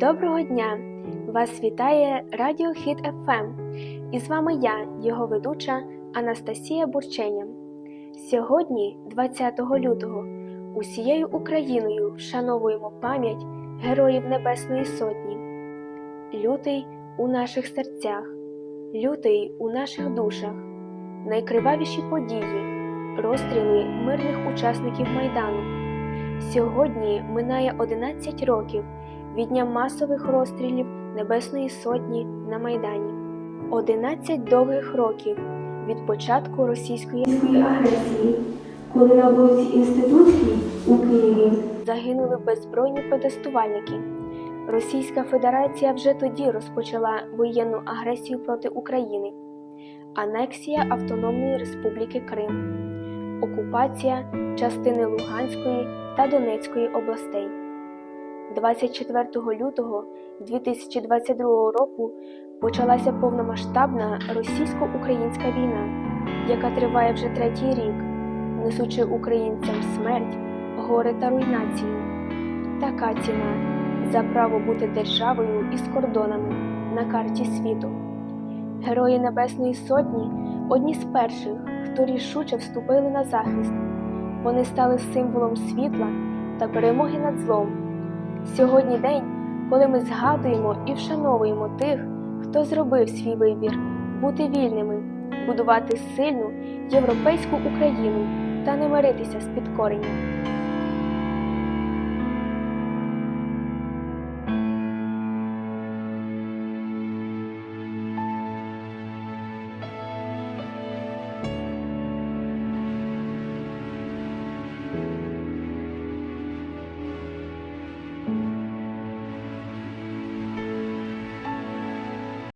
Доброго дня! Вас вітає Радіо Хіт ФМ. І з вами я, його ведуча Анастасія Бурченя. Сьогодні, 20 лютого, усією Україною вшановуємо пам'ять Героїв Небесної Сотні. Лютий у наших серцях, лютий у наших душах, найкривавіші події, розстріли мирних учасників Майдану. Сьогодні минає 11 років від дня масових розстрілів Небесної Сотні на Майдані. 11 довгих років від початку російської агресії, коли на вулиці Інститутській у Києві загинули беззбройні протестувальники. Російська Федерація вже тоді розпочала воєнну агресію проти України, анексія Автономної Республіки Крим, окупація частини Луганської та Донецької областей. 24 лютого 2022 року почалася повномасштабна російсько-українська війна, яка триває вже третій рік, несучи українцям смерть, горе та руйнацію. Така ціна за право бути державою із кордонами на карті світу. Герої Небесної Сотні одні з перших, хто рішуче вступили на захист. Вони стали символом світла та перемоги над злом. Сьогодні день, коли ми згадуємо і вшановуємо тих, хто зробив свій вибір бути вільними, будувати сильну європейську Україну та не миритися з підкоренням.